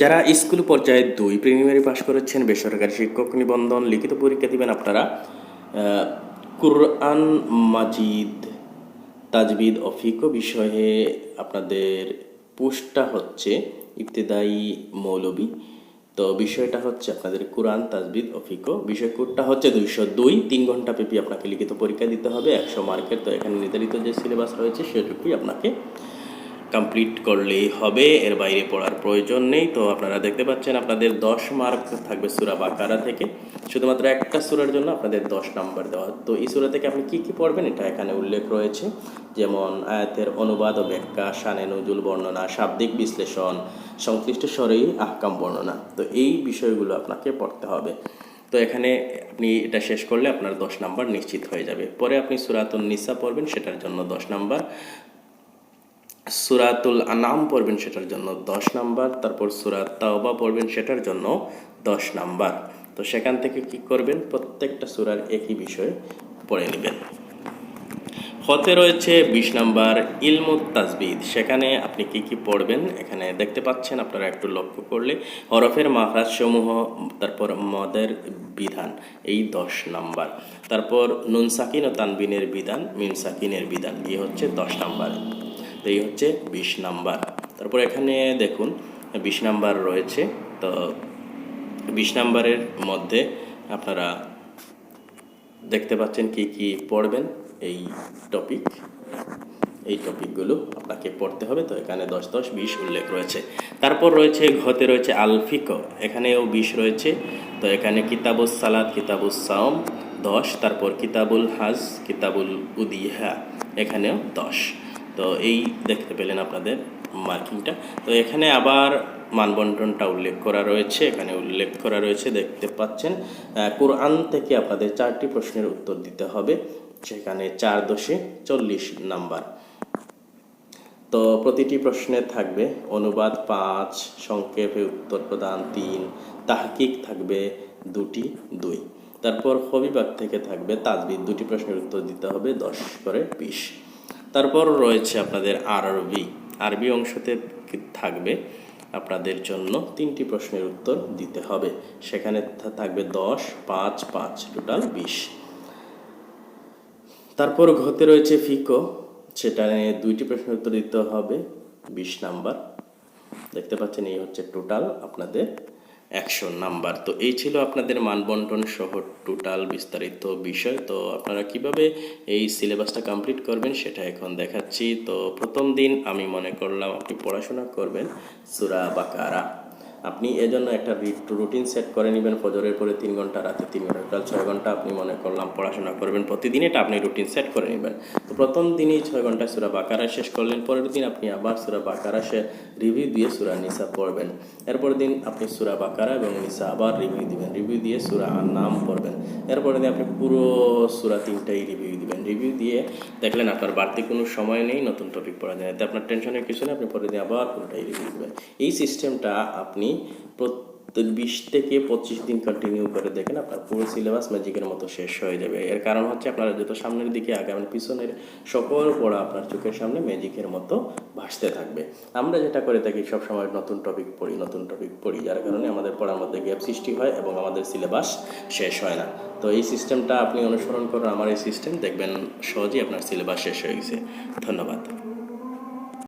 যারা স্কুল পর্যায়ে দুই প্রিলিমিনারি পাশ করেছেন, বেসরকারি শিক্ষক নিবন্ধন, লিখিত পরীক্ষা দিবেন আপনারা কুরআন মাজিদ, তাজবিদ ও বিষয়ে আপনাদের পোস্টটা হচ্ছে ইবতেদায়ী মৌলবি। তো বিষয়টা হচ্ছে আপনাদের কোরআন, তাজবিদ ও ফিকো বিষয় কোডটা হচ্ছে দুইশো দুই। তিন ঘণ্টা পেপি আপনাকে লিখিত পরীক্ষা দিতে হবে, একশো মার্কের। তো এখানে নির্ধারিত যে সিলেবাস রয়েছে, সেটুকুই আপনাকে কমপ্লিট করলেই হবে, এর বাইরে পড়ার প্রয়োজন নেই। তো আপনারা দেখতে পাচ্ছেন, আপনাদের দশ মার্ক থাকবে সুরা বাকারা থেকে। শুধুমাত্র একটা সুরার জন্য আপনাদের দশ নাম্বার দেওয়া। তো এই সুরা থেকে আপনি কি কি পড়বেন, এটা এখানে উল্লেখ রয়েছে। যেমন, আয়াতের অনুবাদ ও ব্যাখ্যা, শানে নজুল বর্ণনা, শাব্দিক বিশ্লেষণ, সংশ্লিষ্ট স্বরেই আহকাম বর্ণনা। তো এই বিষয়গুলো আপনাকে পড়তে হবে। তো এখানে আপনি এটা শেষ করলে আপনার দশ নাম্বার নিশ্চিত হয়ে যাবে। পরে আপনি সুরাতুল নিসা পড়বেন, সেটার জন্য দশ নাম্বার সুরাতুল আনাম পড়বেন সেটার জন্য দশ নাম্বার, তারপর সুরাত তাওবা পড়বেন সেটার জন্য দশ নাম্বার। তো সেখান থেকে কি করবেন? প্রত্যেকটা সুরার একই বিষয় পড়ে নেবেন। হতে রয়েছে বিশ নাম্বার ইলমুত তাজবিদ। সেখানে আপনি কি কি পড়বেন? এখানে দেখতে পাচ্ছেন, আপনারা একটু লক্ষ্য করলে হরফের মাহরাজ সমূহ তারপর মদের বিধান, এই দশ নাম্বার। তারপর নুন সাকিন ও তানবিনের বিধান মিন সাকিনের বিধান, এই হচ্ছে দশ নাম্বার। এই হচ্ছে বিশ নাম্বার। তারপর এখানে দেখুন, বিশ নাম্বার রয়েছে। তো বিশ নাম্বারের মধ্যে আপনারা দেখতে পাচ্ছেন কি কি পড়বেন এই টপিক এই টপিকগুলো আপনাকে পড়তে হবে। তো এখানে দশ দশ বিশ উল্লেখ রয়েছে। তারপর রয়েছে, ঘতে রয়েছে আলফিক। এখানেও বিশ রয়েছে। তো এখানে কিতাবুস সালাদ কিতাবুস সাওম, দশ। তারপর কিতাবুল হাজ, কিতাবুল উদিহা। এখানেও দশ। তো এই দেখতে পেলেন আপনাদের মার্কিংটা। তো এখানে আবার মানবন্টনটা উল্লেখ করা রয়েছে, এখানে উল্লেখ করা রয়েছে, দেখতে পাচ্ছেন। কোরআন থেকে আপনাদের চারটি প্রশ্নের উত্তর দিতে হবে, সেখানে চার দশে চল্লিশ নাম্বার। তো প্রতিটি প্রশ্নে থাকবে অনুবাদ, পাঁচ, সংক্ষেপে উত্তর প্রদান, তিন, তাহকিক থাকবে দুটি, দুই। তারপর হবিবাগ থেকে থাকবে তাজবিদ, দুটি প্রশ্নের উত্তর দিতে হবে, দশ করে বিশ। তারপর রয়েছে আপনাদের আরবি। আরবি অংশতে থাকবে আপনাদের জন্য তিনটি প্রশ্নের উত্তর দিতে হবে। সেখানে থাকবে দশ, পাঁচ পাঁচ টোটাল বিশ। তারপর ঘতে রয়েছে ফিকো, সেটা নিয়ে দুইটি প্রশ্নের উত্তর দিতে হবে। বিশ নাম্বার। দেখতে পাচ্ছেন, এই হচ্ছে টোটাল আপনাদের একশো নাম্বার। তো এই ছিল আপনাদের মানবন্টন সহ টোটাল বিস্তারিত বিষয়। তো আপনারা কীভাবে এই সিলেবাসটা কমপ্লিট করবেন সেটা এখন দেখাচ্ছি। তো প্রথম দিন আমি মনে করলাম আপনি পড়াশোনা করবেন সুরা বাকারা। আপনি এজন্য একটা রুটিন সেট করে নেবেন, ফজরের পরে তিন ঘণ্টা, রাতে তিন ঘণ্টা ছয় ঘণ্টা। আপনি মনে করলাম পড়াশোনা করবেন, প্রতিদিন এটা আপনি রুটিন সেট করে নেবেন। তো প্রথম দিনই ছয় ঘণ্টা সুরা বাকারা শেষ করলেন, পরের দিন আপনি আবার সুরা বাকারা সে রিভিউ দিয়ে সুরা নিসা পড়বেন। এরপর দিন আপনি সুরা বাকারা এবং নিসা আবার রিভিউ দিবেন রিভিউ দিয়ে সুরা নাম পড়বেন। এরপরে দিন আপনি পুরো সুরা তিনটাই রিভিউ দিবেন। রিভিউ দিয়ে দেখলেন আপনার বাড়তি কোনো সময় নেই, নতুন টপিক পড়া যায় এতে আপনার টেনশনের কিছু নেই, আপনি পরের দিন আবার পুরোটাই রিভিউ দিবেন। এই সিস্টেমটা আপনি প্রত্যেক বিশ থেকে পঁচিশ দিন কন্টিনিউ করে দেখেন, আপনার পুরো সিলেবাস ম্যাজিকের মতো শেষ হয়ে যাবে। এর কারণ হচ্ছে আপনারা যত সামনের দিকে আগামী পিছনের সকল পড়া আপনার চোখের সামনে ম্যাজিকের মতো ভাসতে থাকবে। আমরা যেটা করে থাকি, সবসময় নতুন টপিক পড়ি, নতুন টপিক পড়ি, যার কারণে আমাদের পড়ার মধ্যে গ্যাপ সৃষ্টি হয় এবং আমাদের সিলেবাস শেষ হয় না। তো এই সিস্টেমটা আপনি অনুসরণ করুন আমার এই সিস্টেম দেখবেন সহজেই আপনার সিলেবাস শেষ হয়ে গেছে। ধন্যবাদ।